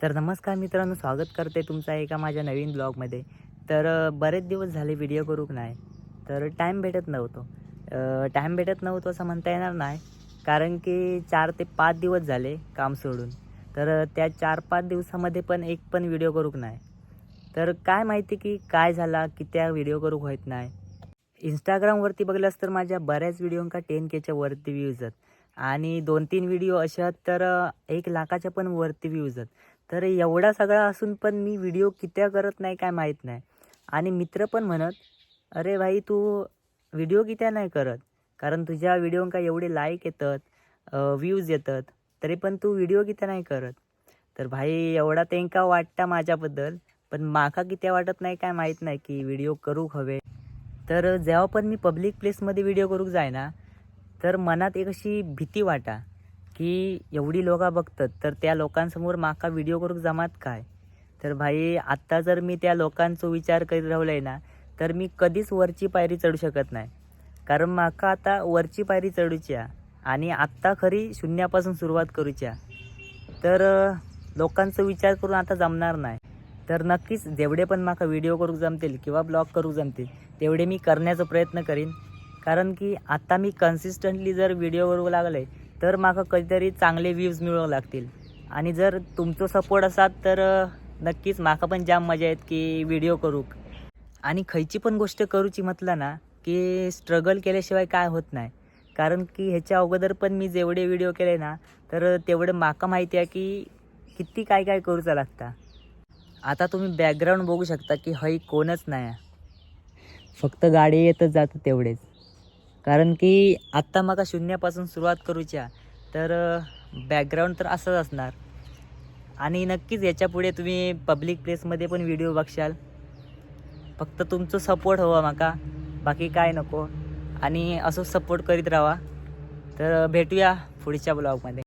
तर नमस्कार मित्रांनो स्वागत करते तुमचा एका माझ्या नवीन ब्लॉगमध्ये. तर बरेच दिवस झाले व्हिडिओ करूक नाही तर टाईम भेटत नव्हतो. टाईम भेटत नव्हतो असं म्हणता येणार नाही कारण की चार ते पाच दिवस झाले काम सोडून. तर त्या चार पाच दिवसामध्ये पण एक पण व्हिडिओ करूक नाही. तर काय माहिती की काय झाला की त्या व्हिडिओ करूक होत नाही. इंस्टाग्रामवरती बघलास तर माझ्या बऱ्याच व्हिडिओंका टेन केच्या वरती व्ह्यूज आहेत. आणि दोन तीन व्हिडिओ असे आहेत तर एक लाखाच्या पण वरती व्ह्यूज आहेत. तर एवढा सगळा असून पण मी व्हिडिओ कित्या करत नाही काय माहीत नाही. आणि मित्र पण म्हणत अरे भाई तू व्हिडिओ कित्या नाही करत? कारण तुझ्या व्हिडिओंका एवढे लाईक येतात व्ह्यूज येतात तरी पण तू व्हिडिओ कित्या नाही करत? तर भाई एवढा तेंका वाटता माझ्याबद्दल पण माका कित्या वाटत नाही काय माहीत नाही की व्हिडिओ करूक हवे. तर जेव्हा पण मी पब्लिक प्लेसमध्ये व्हिडिओ करूक जाय ना तर मनात एक अशी भीती वाटा. की एवढी लोका बघतात तर त्या लोकांसमोर माका व्हिडिओ करूक जमात काय? तर भाई आत्ता जर मी त्या लोकांचो विचार करीत रावलाय ना तर मी कधीच वरची पायरी चढू शकत नाही. कारण माका आता वरची पायरी चढूची आहे आणि आत्ता खरी शून्यापासून सुरुवात करूच्या. तर लोकांचा विचार करून आता जमणार नाही. तर नक्कीच जेवढे पण माका व्हिडिओ करूक जमतील किंवा ब्लॉग करूक जमतील तेवढे मी करण्याचा प्रयत्न करीन. कारण की आत्ता मी कन्सिस्टंटली जर व्हिडिओ करू लागले तर माका कधीतरी चांगले व्ह्यूज मिळवू लागतील. आणि जर तुमचं सपोर्ट असाल तर नक्कीच माका पण जाम मजा येत की व्हिडिओ करूक आणि खयची पण गोष्ट करूची म्हटलं ना की स्ट्रगल केल्याशिवाय काय होत नाही. कारण की ह्याच्या अगोदर पण मी जेवढे व्हिडिओ केले ना तर तेवढं माका माहिती आहे की किती काय काय करूचा लागता. आता तुम्ही बॅकग्राऊंड बघू शकता की हई कोणच नाही. आहे. फक्त गाडी येतच जातं तेवढेच. कारण की आत्ता माका शून्यापासून सुरुवात करूच्या. तर बॅकग्राऊंड तर असंच असणार. आणि नक्कीच याच्यापुढे तुम्ही पब्लिक प्लेसमध्ये पण व्हिडिओ बघशाल. फक्त तुमचं सपोर्ट हवा माका. बाकी काय नको. आणि असं सपोर्ट करीत राहा. तर भेटूया पुढच्या ब्लॉगमध्ये